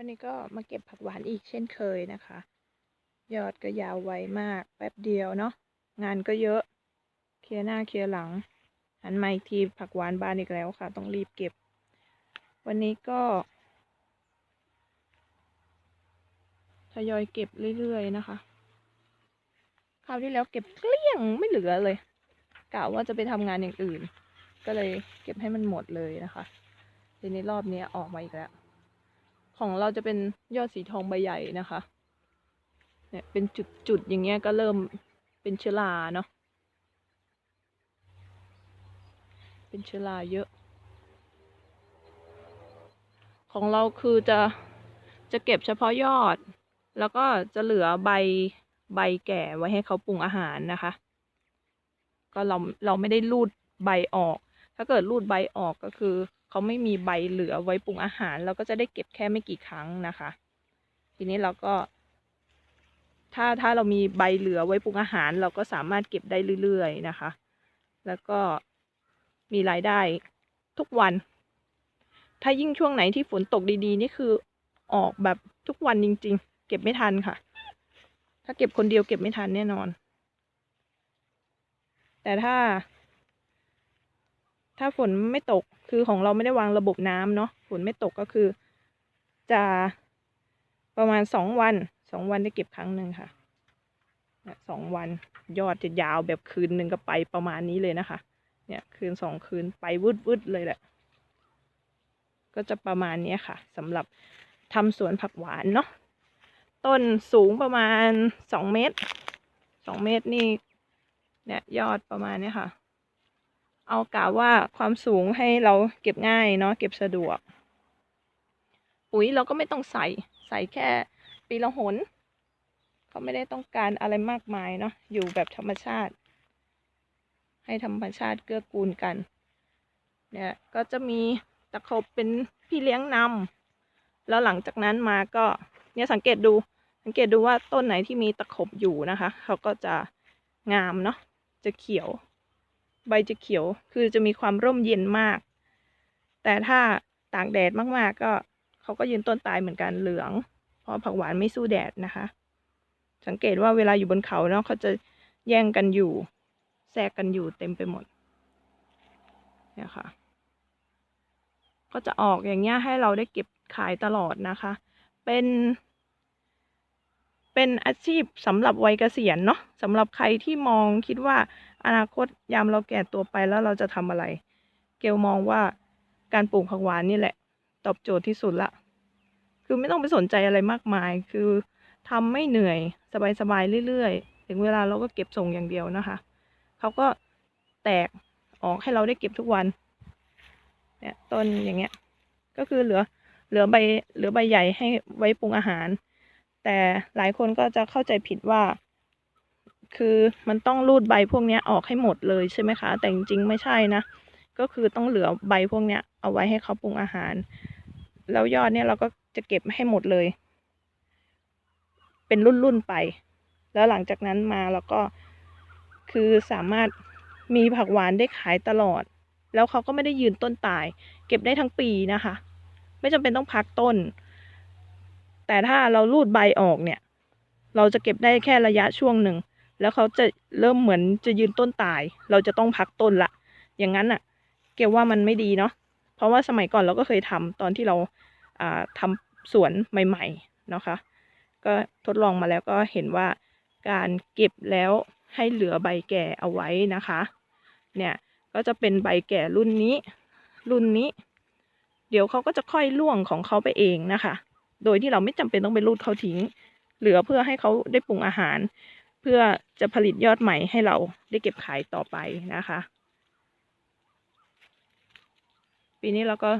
วันนี้ก็มาเก็บผักหวานอีกเช่นเคยนะคะ ยอดก็ยาวไวมาก แป๊บเดียวเนาะ งานก็เยอะ เคลียร์หน้าเคลียร์หลัง หันมาอีกทีผักหวานบานอีกแล้วค่ะ ต้องรีบเก็บ วันนี้ก็ทยอยเก็บเรื่อยๆนะคะ คราวที่แล้วเก็บเกลี้ยงไม่เหลือเลยกะว่าจะไปทำงานอย่างอื่น ก็เลยเก็บให้มันหมดเลยนะคะ ทีนี้รอบนี้ออกมาอีกแล้ว ของเราจะเป็นยอดสีทองใบใหญ่นะคะ เนี่ยเป็นจุดๆอย่างเงี้ยก็เริ่มเป็นเชื้อราเนาะ เป็นเชื้อราเยอะ ของเราคือจะจะเก็บเฉพาะยอด แล้วก็จะเหลือใบใบแก่ไว้ให้เขาปรุงอาหารนะคะ ก็เราเราไม่ได้รูดใบออก ถ้าเกิดรูดใบออกก็คือ เขาไม่มีใบเหลือไว้ปรุงอาหาร เราก็จะได้เก็บแค่ไม่กี่ครั้งนะคะ ทีนี้เราก็ ถ้าถ้าเรามีใบเหลือไว้ปรุงอาหาร เราก็สามารถเก็บได้เรื่อยๆนะคะ แล้วก็มีรายได้ทุกวัน ถ้ายิ่งช่วงไหนที่ฝนตกดีๆ นี่คือออกแบบทุกวันจริง ๆ เก็บไม่ทันค่ะ ถ้าเก็บคนเดียวเก็บไม่ทันแน่นอน แต่ถ้า ถ้าฝนไม่ตกคือของเราไม่ได้วางระบบน้ำเนาะฝนไม่ตกก็คือ จะประมาณสองวันสองวันได้เก็บครั้งหนึ่งค่ะเนี่ยสองวันยอดจะยาวแบบคืนหนึ่งก็ไปประมาณนี้เลยนะคะ เนี่ยคืนสองคืนไปวืดวืดๆเลยแหละ ก็จะประมาณนี้ค่ะสำหรับทำสวนผักหวานเนาะต้นสูงประมาณสองเมตรสองเมตรนี่เนี่ยยอดประมาณนี้ค่ะ เอากะว่าความสูงให้เราเก็บง่ายเนาะเก็บสะดวก ปุ๋ยเราก็ไม่ต้องใส่ใส่แค่ปีละหนเขาไม่ได้ต้องการอะไรมากมายเนาะอยู่แบบธรรมชาติ ให้ธรรมชาติเกื้อกูลกันเนี่ยก็จะมีตะขบเป็นพี่เลี้ยงนำแล้วหลังจากนั้นมาก็เนี่ยสังเกตดูสังเกตดูว่าต้นไหนที่มีตะขบอยู่นะคะ เขาก็จะงามเนาะจะเขียว ใบจะเขียว คือจะมีความร่มเย็นมาก แต่ถ้าตากแดดมากๆ ก็เขาก็ยืนต้นตายเหมือนกันเหลือง เพราะผักหวานไม่สู้แดดนะคะ สังเกตว่าเวลาอยู่บนเขาเนาะเขาจะแย่งกันอยู่แทรกกันอยู่เต็มไปหมดเนี่ยค่ะ ก็จะออกอย่างเงี้ยให้เราได้เก็บขายตลอดนะคะ เป็น เป็นอาชีพสำหรับวัยเกษียณเนาะสำหรับใครที่มองคิดว่าอนาคตยามเราแก่ตัวไปแล้วเราจะทำอะไร เกลมองว่าการปลูกผักหวานนี่แหละ ตอบโจทย์ที่สุดละคือไม่ต้องไปสนใจอะไรมากมาย คือทำไม่เหนื่อยสบายๆเรื่อยๆ ถึงเวลาเราก็เก็บส่งอย่างเดียวนะคะเขาก็แตกออกให้เราได้เก็บทุกวันเนี่ยต้นอย่างเงี้ย ก็คือเหลือเหลือใบเหลือใบใหญ่ให้ไว้ปรุงอาหาร แต่หลายคนก็จะเข้าใจผิดว่า คือมันต้องรูดใบพวกนี้ออกให้หมดเลยใช่ไหมคะ แต่จริงๆไม่ใช่นะ ก็คือต้องเหลือใบพวกนี้เอาไว้ให้เขาปรุงอาหาร แล้วยอดเนี่ยเราก็จะเก็บให้หมดเลย เป็นรุ่นๆไป แล้วหลังจากนั้นมาเราก็คือสามารถมีผักหวานได้ขายตลอด แล้วเขาก็ไม่ได้ยืนต้นตาย เก็บได้ทั้งปีนะคะ ไม่จำเป็นต้องพักต้น แต่ถ้าเรารูดใบออกเนี่ย เราจะเก็บได้แค่ระยะช่วงหนึ่ง แล้วเขาจะเริ่มเหมือนจะยืนต้นตาย เราจะต้องพักต้นละ อย่างนั้นอะ เกลว่ามันไม่ดีเนาะ เพราะว่าสมัยก่อนเราก็เคยทำตอนที่เราอ่าทำสวนใหม่ๆนะคะ ก็ทดลองมาแล้วก็เห็นว่าการเก็บแล้วให้เหลือใบแก่เอาไว้นะคะ เนี่ยก็จะเป็นใบแก่รุ่นนี้ รุ่นนี้ เดี๋ยวเขาก็จะค่อยร่วงของเขาไปเองนะคะ โดยที่เราไม่จำเป็นต้องไปรูดเขาทิ้ง เหลือเพื่อให้เขาได้ปรุงอาหาร เพื่อจะผลิตยอดใหม่ให้เราได้เก็บขายต่อไปนะคะ ปีนี้เราก็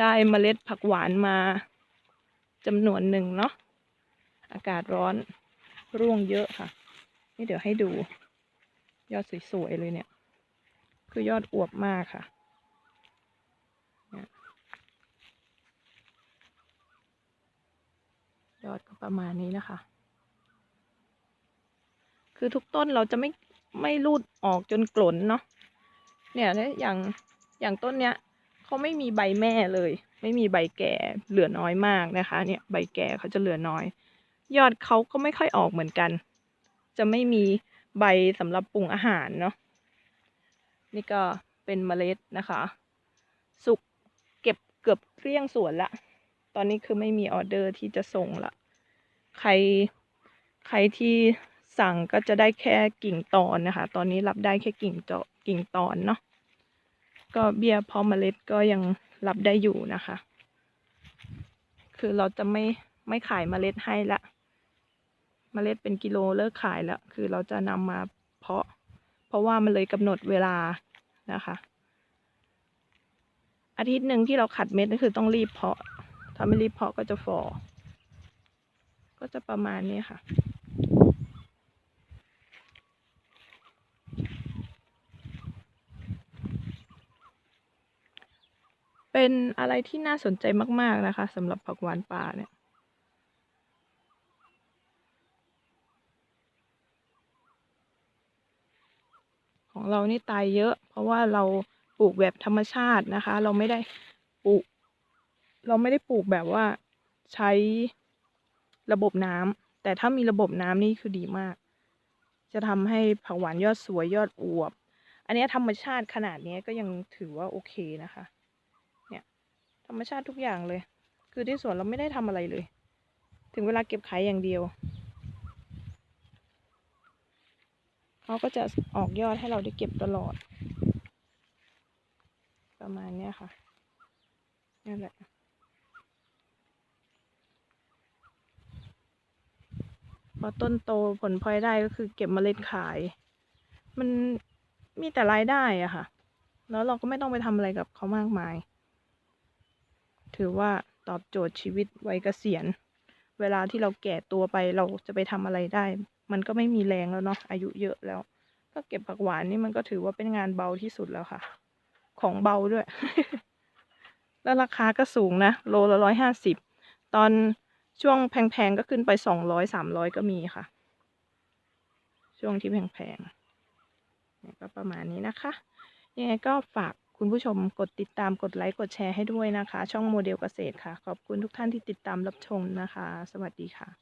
ได้เมล็ดผักหวานมาจำนวนหนึ่งเนาะอากาศร้อนร่วงเยอะค่ะ นี่เดี๋ยวให้ดู ยอดสวยๆเลยเนี่ย คือยอดอวบมากค่ะเนี่ยย อดก็ประมาณนี้นะคะ คือทุกต้นเราจะไม่ไม่รูดออกจนกลนเนาะเนี่ยแล้วอย่างอย่างต้นเนี้ยเขาไม่มีใบแม่เลย ไม่มีใบแก่เหลือน้อยมากนะคะ เนี่ยใบแก่เขาจะเหลือน้อย ยอดเขาก็ไม่ค่อยออกเหมือนกัน จะไม่มีใบสำหรับปรุงอาหารเนาะนี่ก็เป็นเมล็ดนะคะ สุกเก็บเกือบเกลี้ยงสวนละ ตอนนี้คือไม่มีออเดอร์ที่จะส่งละ ใครใครที่สั่งก็จะได้แค่กิ่งตอนนะคะ ตอนนี้รับได้แค่กิ่งเจาะกิ่งตอนเนาะก็เบี้ยเพาะเมล็ดก็ยังรับได้อยู่นะคะ คือเราจะไม่ไม่ขายเมล็ดให้ละ เมล็ดเป็นกิโลเลิกขายแล้ว คือเราจะนำมาเพาะ เพราะว่ามันเลยกำหนดเวลานะคะ อาทิตย์หนึ่งที่เราขัดเม็ดก็คือต้องรีบเพาะ ถ้าไม่รีบเพาะก็จะฟอ ก็จะประมาณนี้ค่ะ เป็นอะไรที่น่าสนใจมากๆนะคะสำหรับผักหวานป่าเนี่ยของเรานี่ตายเยอะ เพราะว่าเราปลูกแบบธรรมชาตินะคะ เราไม่ได้ปลูก เราไม่ได้ปลูกแบบว่าใช้ ระบบน้ำแต่ถ้ามีระบบน้ำนี่คือดีมาก จะทำให้ผักหวานยอดสวยยอดอวบ อันนี้ธรรมชาติขนาดนี้ก็ยังถือว่าโอเคนะคะ เนี่ยธรรมชาติทุกอย่างเลย คือที่สวนเราไม่ได้ทำอะไรเลย ถึงเวลาเก็บขายอย่างเดียวเขาก็จะออกยอดให้เราได้เก็บตลอด ประมาณนี้ค่ะนั่นแหละ พอต้นโตผลพลอยได้ก็คือเก็บเมล็ดขาย มันมีแต่รายได้อะค่ะ แล้วเราก็ไม่ต้องไปทำอะไรกับเขามากมาย ถือว่าตอบโจทย์ชีวิตวัยเกษียณ เวลาที่เราแก่ตัวไปเราจะไปทำอะไรได้ มันก็ไม่มีแรงแล้วเนาะอายุเยอะแล้ว ก็เก็บผักหวานนี่มันก็ถือว่าเป็นงานเบาที่สุดแล้วค่ะ ของเบาด้วย แล้วราคาก็สูงนะ โลละร้อยห้าสิบตอน ช่วงแพงๆก็ขึ้นไปสองร้อยสามร้อยก็มีค่ะ ช่วงที่แพงๆนี่ก็ประมาณนี้นะคะ ยังไงก็ฝากคุณผู้ชมกดติดตามกดไลค์กดแชร์ให้ด้วยนะคะ ช่องโมเดลเกษตรค่ะ ขอบคุณทุกท่านที่ติดตามรับชมนะคะ สวัสดีค่ะ